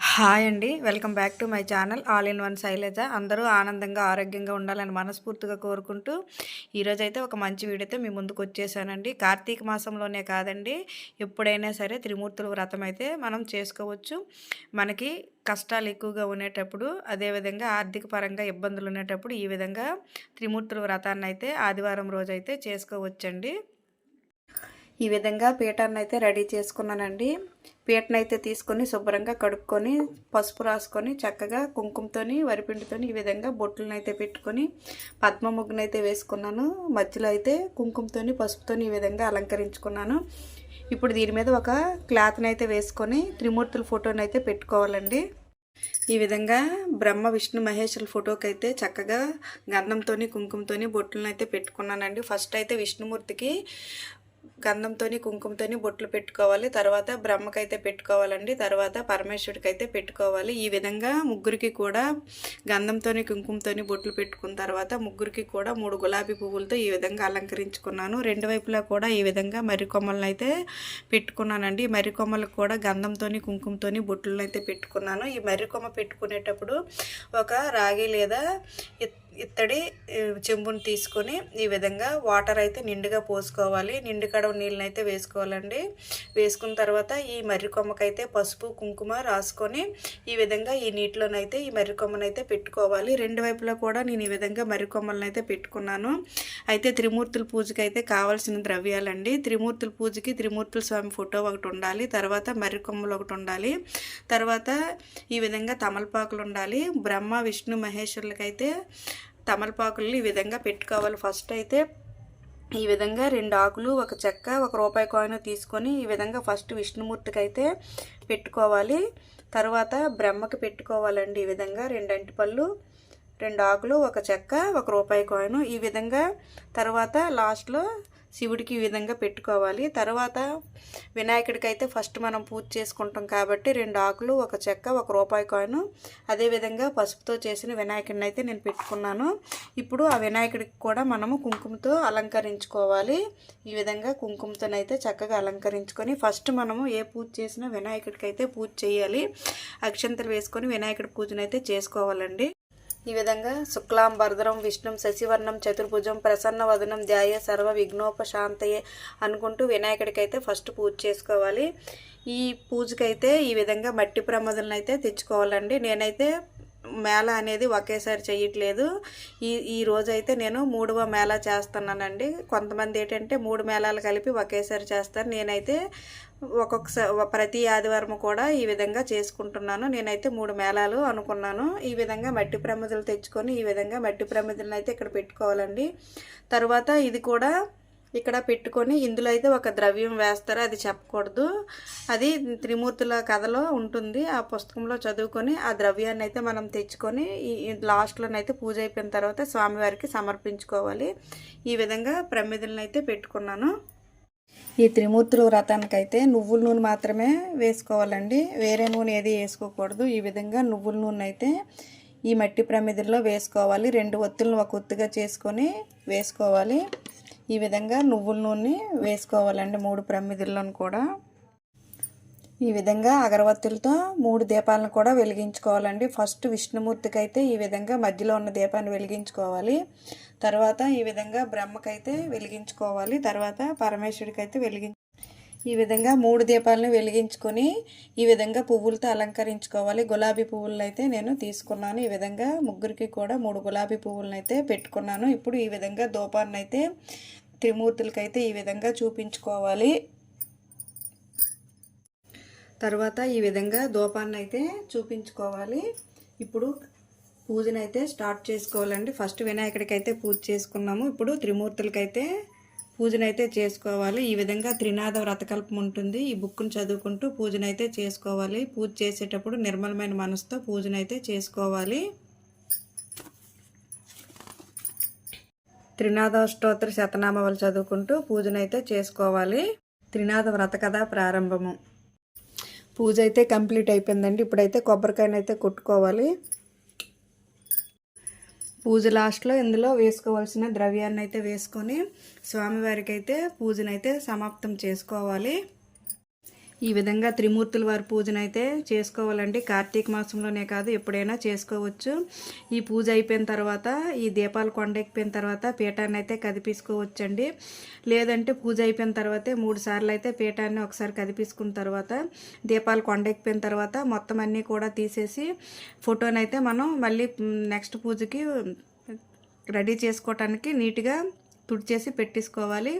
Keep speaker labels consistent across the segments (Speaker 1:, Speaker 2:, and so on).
Speaker 1: Hi అండి. Welcome back to my channel. All in one Sailaja. అందరూ ఆనందంగా ఆరోగ్యంగా ఉండాలని మనస్ఫూర్తిగా కోరుకుంటూ ఈరోజైతే ఒక మంచి వీడియోతో మీ ముందుకు వచ్చేసానండి. కార్తీక మాసంలోనే కాదండి. ఎప్పుడైనా సరే త్రిమూర్తుల వ్రతం అయితే మనం చేసుకోవచ్చు. మనకి కష్టాలు ఎక్కువగా ఉండేటప్పుడు అదేవిధంగా ఆర్థిక పరంగా ఇబ్బందులు ఉండేటప్పుడు ఈ విధంగా త్రిమూర్తుల వ్రతాన్ని అయితే ఆదివారం రోజైతే చేసుకోవచ్చండి. ఈ విధంగా పీఠాన్ని అయితే రెడీ చేసుకున్నానండి. పీటను అయితే తీసుకొని శుభ్రంగా కడుక్కొని పసుపు రాసుకొని చక్కగా కుంకుమతోని వరిపిండితోని ఈ విధంగా బొట్టులను అయితే పెట్టుకొని పద్మ ముగ్గునైతే వేసుకున్నాను. మధ్యలో అయితే కుంకుమతోని పసుపుతోని ఈ విధంగా అలంకరించుకున్నాను. ఇప్పుడు దీని మీద ఒక క్లాత్ని అయితే వేసుకొని త్రిమూర్తుల ఫోటోని అయితే పెట్టుకోవాలండి. ఈ విధంగా బ్రహ్మ విష్ణు మహేశ్వరుల ఫోటోకి అయితే చక్కగా గంధంతోని కుంకుమతోని బొట్టులను అయితే పెట్టుకున్నానండి. ఫస్ట్ అయితే విష్ణుమూర్తికి గంధంతోని కుంకుమతోని బొట్లు పెట్టుకోవాలి. తర్వాత బ్రహ్మకైతే పెట్టుకోవాలండి. తర్వాత పరమేశ్వరుడికి అయితే పెట్టుకోవాలి. ఈ విధంగా ముగ్గురికి కూడా గంధంతోని కుంకుమతోని బొట్లు పెట్టుకున్న తర్వాత ముగ్గురికి కూడా మూడు గులాబీ పువ్వులతో ఈ విధంగా అలంకరించుకున్నాను. రెండు వైపులా కూడా ఈ విధంగా మర్రి కొమ్మలను అయితే పెట్టుకున్నానండి. మర్రి కొమ్మలకు కూడా గంధంతోని కుంకుమతోని బొట్లను అయితే పెట్టుకున్నాను. ఈ మర్రి కొమ్మ పెట్టుకునేటప్పుడు ఒక రాగి లేదా ఇత్తడి చెంబుని తీసుకొని ఈ విధంగా వాటర్ అయితే నిండుగా పోసుకోవాలి. నిండు కడవ నీళ్ళని అయితే వేసుకోవాలండి. వేసుకున్న తర్వాత ఈ మర్రి కొమ్మకైతే పసుపు కుంకుమ రాసుకొని ఈ విధంగా ఈ నీటిలోనైతే ఈ మర్రి కొమ్మనైతే పెట్టుకోవాలి. రెండు వైపులా కూడా నేను ఈ విధంగా మర్రి కొమ్మలను అయితే పెట్టుకున్నాను. అయితే త్రిమూర్తుల పూజకి అయితే కావాల్సిన ద్రవ్యాలండి. త్రిమూర్తుల పూజకి త్రిమూర్తుల స్వామి ఫోటో ఒకటి ఉండాలి. తర్వాత మర్రి కొమ్మలు ఒకటి ఉండాలి. తర్వాత ఈ విధంగా తమలపాకులు ఉండాలి. బ్రహ్మ విష్ణు మహేశ్వరులకైతే తమలపాకుల్ని ఈ విధంగా పెట్టుకోవాలి. ఫస్ట్ అయితే ఈ విధంగా రెండు ఆకులు ఒక చెక్క ఒక రూపాయి కాయిన్ తీసుకొని ఈ విధంగా ఫస్ట్ విష్ణుమూర్తికి అయితే పెట్టుకోవాలి. తర్వాత బ్రహ్మకి పెట్టుకోవాలండి ఈ విధంగా రెండు పళ్ళు రెండు ఆకులు ఒక చెక్క ఒక రూపాయి కాయిన్. ఈ విధంగా తర్వాత లాస్ట్లో శివుడికి ఈ విధంగా పెట్టుకోవాలి. తర్వాత వినాయకుడికి అయితే ఫస్ట్ మనం పూజ చేసుకుంటాం కాబట్టి రెండు ఆకులు ఒక చెక్క ఒక రూపాయి కాయిన్ అదేవిధంగా పసుపుతో చేసిన వినాయకుడిని అయితే నేను పెట్టుకున్నాను. ఇప్పుడు ఆ వినాయకుడికి కూడా మనము కుంకుమతో అలంకరించుకోవాలి. ఈ విధంగా కుంకుమతోనైతే చక్కగా అలంకరించుకొని ఫస్ట్ మనము ఏ పూజ చేసినా వినాయకుడికి అయితే పూజ చేయాలి. అక్షంతలు వేసుకొని వినాయకుడి పూజనైతే చేసుకోవాలండి. ఈ విధంగా శుక్లాం భరదరం విష్ణుం శశివర్ణం చతుర్భుజం ప్రసన్న వదనం ధ్యాయ సర్వ విఘ్నోపశాంతయే అనుకుంటూ వినాయకుడికి అయితే ఫస్ట్ పూజ చేసుకోవాలి. ఈ పూజకైతే ఈ విధంగా మట్టి ప్రమదలను అయితే తెచ్చుకోవాలండి. నేనైతే మేళ అనేది ఒకేసారి చేయట్లేదు ఈ ఈ రోజైతే నేను మూడవ మేళ చేస్తున్నానండి. కొంతమంది ఏంటంటే మూడు మేళాలు కలిపి ఒకేసారి చేస్తారు. నేనైతే ఒక్కొక్కసారి ప్రతి ఆదివారం కూడా ఈ విధంగా చేసుకుంటున్నాను. నేనైతే మూడు మేళాలు అనుకున్నాను. ఈ విధంగా మట్టి ప్రమిదలు తెచ్చుకొని ఈ విధంగా మట్టి ప్రమిదలను అయితే ఇక్కడ పెట్టుకోవాలండి. తర్వాత ఇది కూడా ఇక్కడ పెట్టుకొని ఇందులో అయితే ఒక ద్రవ్యం వేస్తారు. అది చెప్పకూడదు. అది త్రిమూర్తుల కథలో ఉంటుంది. ఆ పుస్తకంలో చదువుకొని ఆ ద్రవ్యాన్ని అయితే మనం తెచ్చుకొని ఈ లాస్ట్లోనైతే పూజ అయిపోయిన తర్వాత స్వామివారికి సమర్పించుకోవాలి. ఈ విధంగా ప్రమిదలను అయితే పెట్టుకున్నాను. ఈ త్రిమూర్తుల వ్రతానికైతే నువ్వుల నూనె మాత్రమే వేసుకోవాలండి. వేరే నూనె ఏది వేసుకోకూడదు. ఈ విధంగా నువ్వుల నూనె అయితే ఈ మట్టి ప్రమిదల్లో వేసుకోవాలి. రెండు ఒత్తులను ఒక ఒత్తుగా చేసుకొని వేసుకోవాలి. ఈ విధంగా నువ్వుల నూనె వేసుకోవాలండి మూడు ప్రమిదలను కూడా. ఈ విధంగా అగరవత్తులతో మూడు దీపాలను కూడా వెలిగించుకోవాలండి. ఫస్ట్ విష్ణుమూర్తికి అయితే ఈ విధంగా మధ్యలో ఉన్న దీపాన్ని వెలిగించుకోవాలి. తర్వాత ఈ విధంగా బ్రహ్మకైతే వెలిగించుకోవాలి. తర్వాత పరమేశ్వరుడికి అయితే వెలిగించు ఈ విధంగా మూడు దీపాలను వెలిగించుకొని ఈ విధంగా పువ్వులతో అలంకరించుకోవాలి. గులాబీ పువ్వులను అయితే నేను తీసుకున్నాను. ఈ విధంగా ముగ్గురికి కూడా మూడు గులాబీ పువ్వులను అయితే పెట్టుకున్నాను. ఇప్పుడు ఈ విధంగా దూపాన్ని అయితే త్రిమూర్తులకైతే ఈ విధంగా చూపించుకోవాలి. తర్వాత ఈ విధంగా దూపాన్ని అయితే చూపించుకోవాలి. ఇప్పుడు పూజనైతే స్టార్ట్ చేసుకోవాలండి. ఫస్ట్ వినాయకుడికి అయితే పూజ చేసుకున్నాము. ఇప్పుడు త్రిమూర్తులకైతే పూజనైతే చేసుకోవాలి. ఈ విధంగా త్రినాథ వ్రతకల్పం ఉంటుంది. ఈ బుక్ను చదువుకుంటూ పూజనైతే చేసుకోవాలి. పూజ చేసేటప్పుడు నిర్మలమైన మనసుతో పూజనైతే చేసుకోవాలి. త్రినాథ స్తోత్ర శతనామాలు చదువుకుంటూ పూజనైతే చేసుకోవాలి. త్రినాథ వ్రత కథ ప్రారంభము. పూజ అయితే కంప్లీట్ అయిపోయిందండి. ఇప్పుడైతే కొబ్బరికాయనైతే కొట్టుకోవాలి. పూజ లాస్ట్లో ఇందులో వేసుకోవాల్సిన ద్రవ్యాన్ని అయితే వేసుకొని స్వామివారికి అయితే పూజనైతే సమాప్తం చేసుకోవాలి. ఈ విధంగా త్రిమూర్తుల వారి పూజను అయితే చేసుకోవాలండి. కార్తీక మాసంలోనే కాదు ఎప్పుడైనా చేసుకోవచ్చు. ఈ పూజ అయిపోయిన తర్వాత ఈ దీపాలు కొండెక్కిపోయిన తర్వాత పీఠాన్ని అయితే కదిపించుకోవచ్చండి లేదంటే పూజ అయిపోయిన తర్వాతే మూడు సార్లు అయితే పీఠాన్ని ఒకసారి కదిపించుకున్న తర్వాత దీపాలు కొండెక్కిపోయిన తర్వాత మొత్తం అన్నీ కూడా తీసేసి ఫోటోని అయితే మనం మళ్ళీ నెక్స్ట్ పూజకి రెడీ చేసుకోవటానికి నీట్గా తుడిచేసి పెట్టేసుకోవాలి.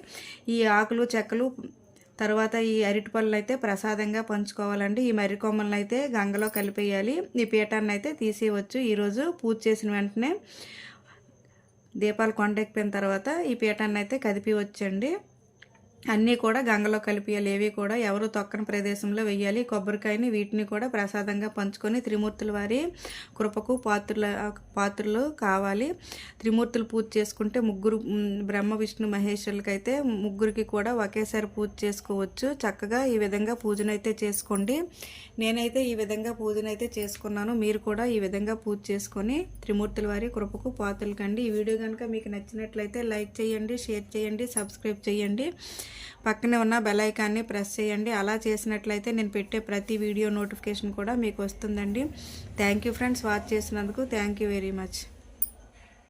Speaker 1: ఈ ఆకులు చెక్కలు తర్వాత ఈ అరటిపళ్ళు అయితే ప్రసాదంగా పంచుకోవాలండి. ఈ మర్రి కొమ్మలను అయితే గంగలో కలిపేయాలి. ఈ పీఠాన్ని అయితే తీసేయవచ్చు. ఈరోజు పూజ చేసిన వెంటనే దీపాలు కొండెక్కిపోయిన తర్వాత ఈ పీఠాన్ని అయితే కదిపివచ్చండి అన్నీ కూడా గంగలో కలిపియాలి. ఏవి కూడా ఎవరు తొక్కని ప్రదేశంలో వెయ్యాలి. కొబ్బరికాయని వీటిని కూడా ప్రసాదంగా పంచుకొని త్రిమూర్తుల వారి కృపకు పాత్రల పాత్రలు కావాలి. త్రిమూర్తులు పూజ చేసుకుంటే ముగ్గురు బ్రహ్మ విష్ణు మహేశ్వరులకైతే ముగ్గురికి కూడా ఒకేసారి పూజ చేసుకోవచ్చు. చక్కగా ఈ విధంగా పూజనైతే చేసుకోండి. నేనైతే ఈ విధంగా పూజనైతే చేసుకున్నాను. మీరు కూడా ఈ విధంగా పూజ చేసుకొని త్రిమూర్తుల వారి కృపకు పాత్రలు కండి. ఈ వీడియో కనుక మీకు నచ్చినట్లయితే లైక్ చేయండి షేర్ చేయండి సబ్స్క్రైబ్ చేయండి. పక్కనే ఉన్న బెల్ ఐకాన్ని ప్రెస్ చేయండి. అలా చేసినట్లయితే నేను పెట్టే ప్రతి వీడియో నోటిఫికేషన్ కూడా మీకు వస్తుందండి. థ్యాంక్ యూ ఫ్రెండ్స్ వాచ్ చేసినందుకు థ్యాంక్ యూ వెరీ మచ్